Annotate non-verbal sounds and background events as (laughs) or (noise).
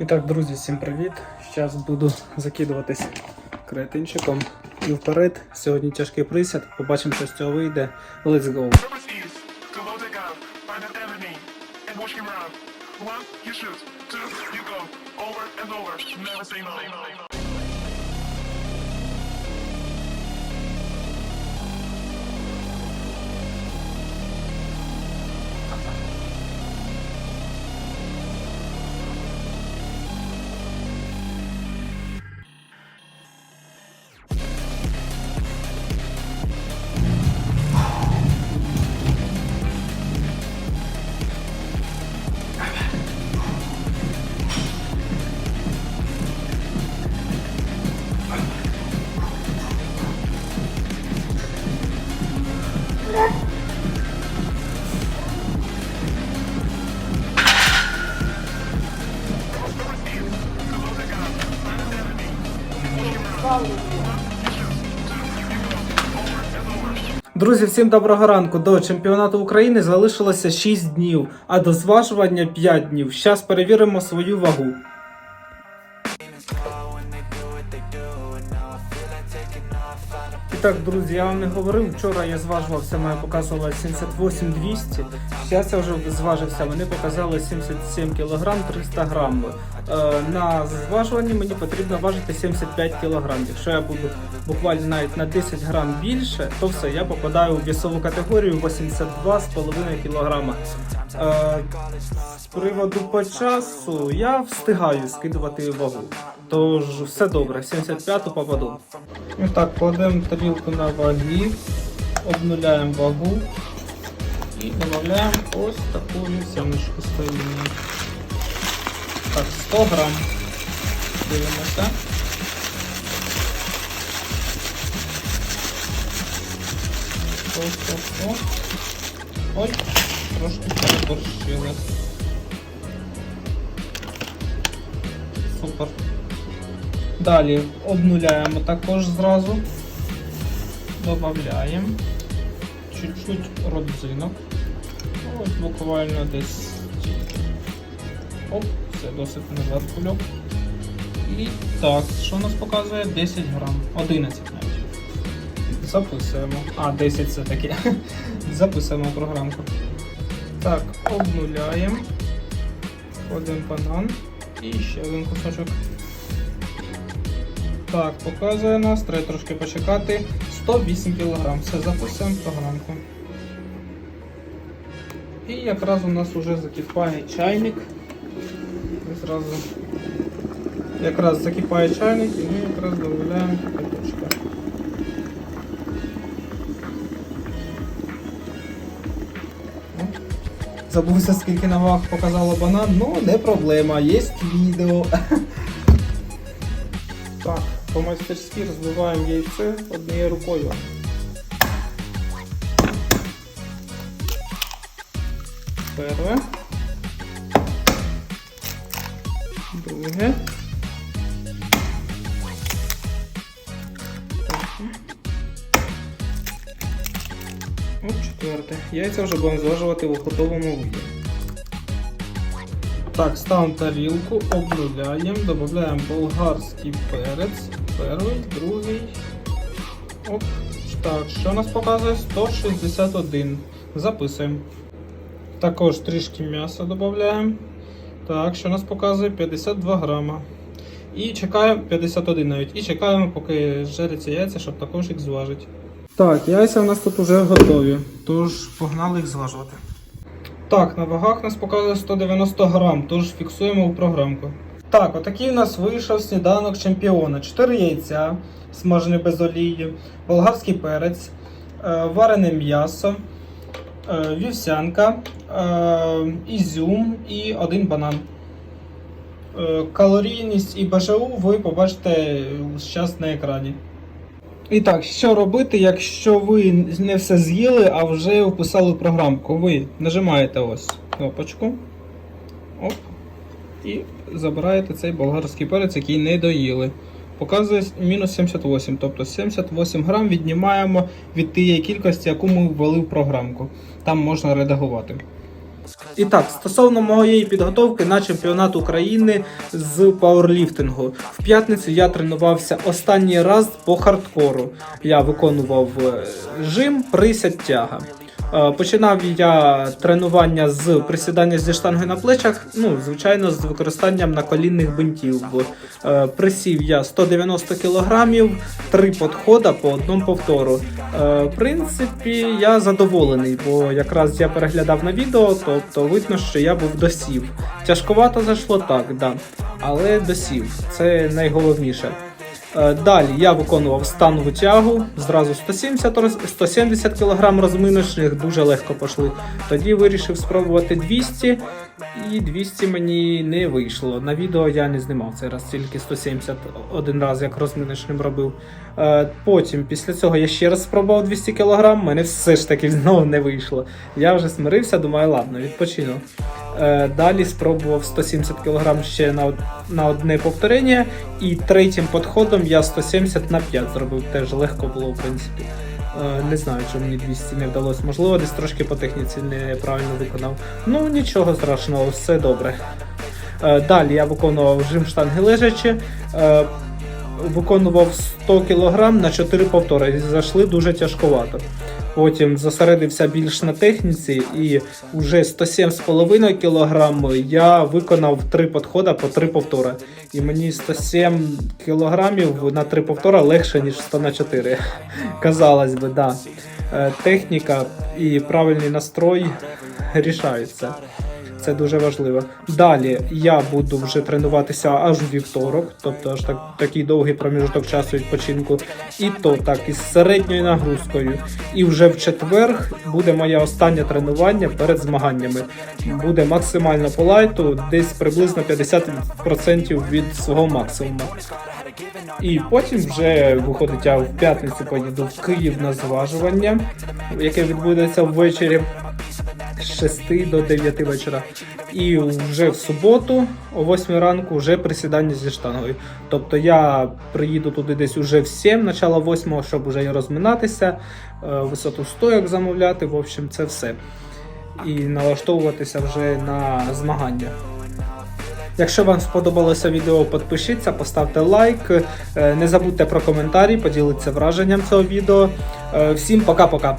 І так, друзі, всім привіт! Зараз буду закидуватись креатинчиком і вперед. Сьогодні тяжкий присяд. Побачимо, що з цього вийде. Let's go! One, you shoot. Two, you go. Over and over. Never say no. Друзі, всім доброго ранку. До чемпіонату України залишилося 6 днів, а до зважування 5 днів. Зараз перевіримо свою вагу. Так, друзі, я вам не говорив. Вчора я зважувався, мене показувало 78 200. Зараз я вже зважився, мене показали 77 кг 300 грам. Е, на зважуванні мені потрібно важити 75 кг. Якщо я буду буквально навіть на 10 грам більше, то все, я попадаю у вісову категорію 82,5 кг. Е, з приводу по часу я встигаю скидувати вагу. Тож все добре, 75-ту попаду. І так, кладемо тарілку на ваги, обнуляємо вагу і додаємо ось таку вівсяночку стоїмо. Так, 100 грам. Дивимося. О, о, о. Ой, трошки переборщили. Супер. Далі обнуляємо також зразу. Додаємо чуть-чуть родзинок. Ось буквально десь. Оп, все досить назад кульок. І так, що у нас показує? 10 грам, 11 навіть. Записуємо. А, 10 все таки. Записуємо програмку. Так, обнуляємо. Один банан. І ще один кусочок. Так, показує нас, треба трошки почекати. 108 кг. Все, записуємо програмку. І якраз у нас вже закипає чайник. І зразу якраз закипає чайник і ми якраз додаємо кипяточка. Забувся, скільки на ваг показало банан, ну не проблема, є відео. (laughs) Так, по-майстерськи розбиваємо яйце однією рукою. Перше. Друге. От четверте. Яйця вже будемо зважувати у готовому виді. Так, ставимо тарілку, обнуляємо, додаємо болгарський перець. Перший, другий. Оп. Так, що нас показує? 161. Записуємо. Також трішки м'яса додаємо. Так, що нас показує 52 грама. І чекаємо 51 навіть. І чекаємо, поки жаряться яйця, щоб також їх зважити. Так, яйця у нас тут вже готові. Тож погнали їх зважувати. Так, на вагах нас показує 190 грам, тож фіксуємо у програмку. Так, отакий у нас вийшов сніданок чемпіона. 4 яйця, смажені без олії, болгарський перець, е, варене м'ясо, е, вівсянка, е, ізюм і один банан. Калорійність і БЖУ ви побачите зараз на екрані. І так, що робити, якщо ви не все з'їли, а вже вписали програмку? Ви нажимаєте ось кнопочку. Оп. І забираєте цей болгарський перець, який не доїли. Показує мінус 78, тобто 78 грам віднімаємо від тієї кількості, яку ми ввели в програмку. Там можна редагувати. І так, стосовно моєї підготовки на чемпіонат України з пауерліфтингу. В п'ятницю я тренувався останній раз по хардкору. Я виконував е, жим, присядь, тяга. Е, Починав я тренування з присідання зі штангою на плечах, ну, звичайно, з використанням наколінних бинтів. Е, Присів я 190 кг, три підходи по одному повтору. Е, В принципі, я задоволений, бо якраз я переглядав на відео, тобто видно, що я був досів. Тяжковато зайшло так, да. але досів. Це найголовніше. Е, Далі я виконував станову тягу, зразу 170-170 кг розминочних, дуже легко пішли. Тоді вирішив спробувати 200, і 200 мені не вийшло. На відео я не знімав цей раз, тільки 170 один раз, як розминочним робив. Е, Потім, після цього, я ще раз спробував 200 кг, мене все ж таки знову не вийшло. Я вже смирився, думаю, ладно, відпочину. Е, Далі спробував 170 кг ще на, на одне повторення, і третім підходом я 170 на 5 зробив. Теж легко було, в принципі. Е, Не знаю, чому мені 200 не вдалося. Можливо, десь трошки по техніці неправильно виконав. Ну нічого страшного, все добре. Е, Далі я виконував жим штанги лежачи. Виконував 100 кг на 4 повтори. і Зайшли дуже тяжковато. Потім зосередився більш на техніці і вже 107,5 кг я виконав 3 підходи по 3 повтори. І мені 107 кг на 3 повтора легше, ніж 100 на 4. (laughs) Казалось би, да. Е, Техніка і правильний настрой рішаються. Це дуже важливо. Далі я буду вже тренуватися аж у вівторок, тобто аж так, такий довгий проміжок часу відпочинку. І то так із середньою нагрузкою. І вже в четвер буде моє останнє тренування перед змаганнями. Буде максимально по лайту, десь приблизно 50% від свого максимуму. І потім вже виходить, я в п'ятницю поїду в Київ на зважування, яке відбудеться ввечері з 6 до 9 вечора. І вже в суботу, о 8 ранку, вже присідання зі штангою. Тобто я приїду туди десь уже в 7, начало 8, щоб вже і розминатися, е, висоту стояк замовляти. В общем, це все. І налаштовуватися вже на змагання. Якщо вам сподобалося відео, підпишіться, поставте лайк. Е, Не забудьте про коментарі, поділіться враженням цього відео. Е, Всім пока-пока.